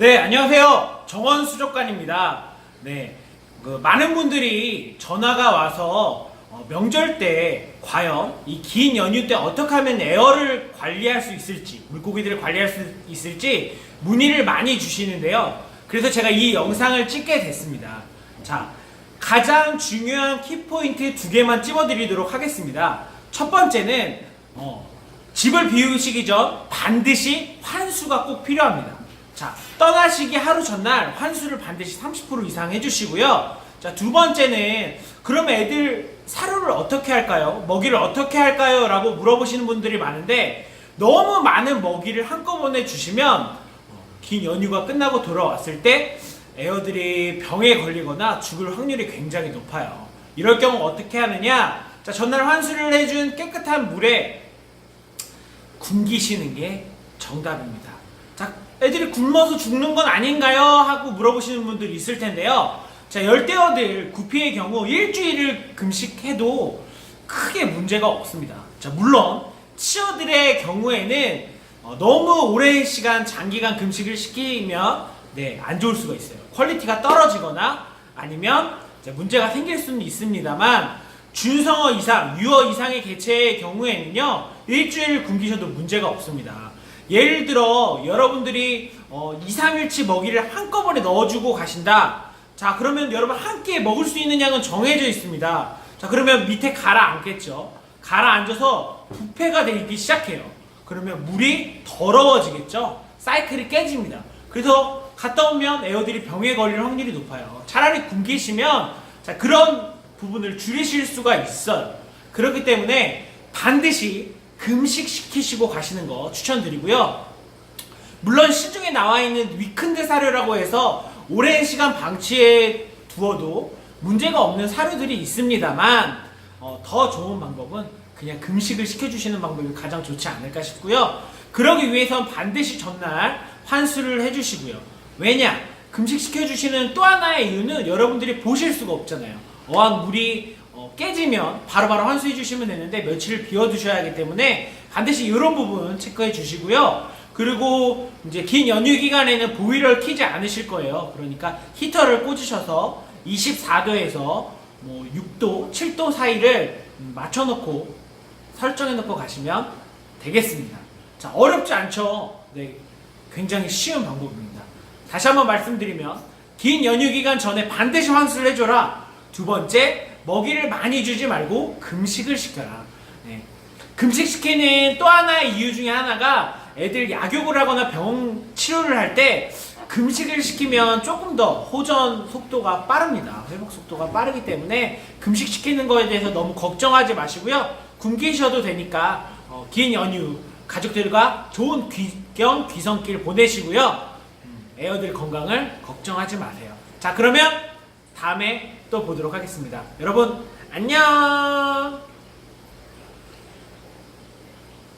네, 안녕하세요. 정원 수족관입니다. 네, 그 많은 분들이 전화가 와서 어, 명절 때 과연 이 긴 연휴 때 어떻게 하면 에어를 관리할 수 있을지, 물고기들을 관리할 수 있을지 문의를 많이 주시는데요. 그래서 제가 이 영상을 찍게 됐습니다. 자, 가장 중요한 키포인트 두 개만 찝어드리도록 하겠습니다. 첫 번째는 어, 집을 비우시기 전 반드시 환수가 꼭 필요합니다. 자, 떠나시기 하루 전날 환수를 반드시 30% 이상 해주시고요. 자, 두 번째는 그럼 애들 사료를 어떻게 할까요? 먹이를 어떻게 할까요? 라고 물어보시는 분들이 많은데 너무 많은 먹이를 한꺼번에 주시면 어, 긴 연휴가 끝나고 돌아왔을 때 에어들이 병에 걸리거나 죽을 확률이 굉장히 높아요. 이럴 경우 어떻게 하느냐? 자, 전날 환수를 해준 깨끗한 물에 굶기시는 게 정답입니다. 자, 애들이 굶어서 죽는 건 아닌가요? 하고 물어보시는 분들이 있을 텐데요. 자, 열대어들 구피의 경우 일주일을 금식해도 크게 문제가 없습니다. 자, 물론 치어들의 경우에는 어, 너무 오랜 시간 장기간 금식을 시키면 네, 안 좋을 수가 있어요. 퀄리티가 떨어지거나 아니면 이제 문제가 생길 수는 있습니다만 준성어 이상, 유어 이상의 개체의 경우에는요 일주일 굶기셔도 문제가 없습니다. 예를 들어 여러분들이 어, 2, 3일치 먹이를 한꺼번에 넣어주고 가신다. 자 그러면 여러분 한 끼에 먹을 수 있는 양은 정해져 있습니다. 자 그러면 밑에 가라앉겠죠. 가라앉아서 부패가 되기 시작해요. 그러면 물이 더러워지겠죠. 사이클이 깨집니다. 그래서 갔다 오면 에어들이 병에 걸릴 확률이 높아요. 차라리 굶기시면 자 그런 부분을 줄이실 수가 있어요. 그렇기 때문에 반드시 금식시키시고 가시는 거 추천드리고요. 물론 시중에 나와 있는 위큰드 사료라고 해서 오랜 시간 방치해 두어도 문제가 없는 사료들이 있습니다만 어, 더 좋은 방법은 그냥 금식을 시켜주시는 방법이 가장 좋지 않을까 싶고요. 그러기 위해선 반드시 전날 환수를 해주시고요. 왜냐? 금식 시켜주시는 또 하나의 이유는 여러분들이 보실 수가 없잖아요. 어항 물이 어, 깨지면 바로바로 환수해 주시면 되는데 며칠을 비워두셔야 하기 때문에 반드시 이런 부분 체크해 주시고요. 그리고 이제 긴 연휴 기간에는 보일러를 키지 않으실 거예요. 그러니까 히터를 꽂으셔서 24도에서 뭐 6도, 7도 사이를 음, 맞춰놓고 설정해놓고 가시면 되겠습니다. 자, 어렵지 않죠? 네, 굉장히 쉬운 방법입니다. 다시 한번 말씀드리면 긴 연휴 기간 전에 반드시 환수를 해줘라. 두 번째, 먹이를 많이 주지 말고 금식을 시켜라. 네. 금식시키는 또 하나의 이유 중에 하나가 애들 약욕을 하거나 병 치료를 할 때 금식을 시키면 조금 더 호전 속도가 빠릅니다. 회복 속도가 빠르기 때문에 금식시키는 거에 대해서 너무 걱정하지 마시고요. 굶기셔도 되니까 어, 긴 연휴 가족들과 좋은 귀경 귀성길 보내시고요. 음, 에어들 건강을 걱정하지 마세요. 자 그러면 다음에 또 보도록 하겠습니다. 여러분 안녕.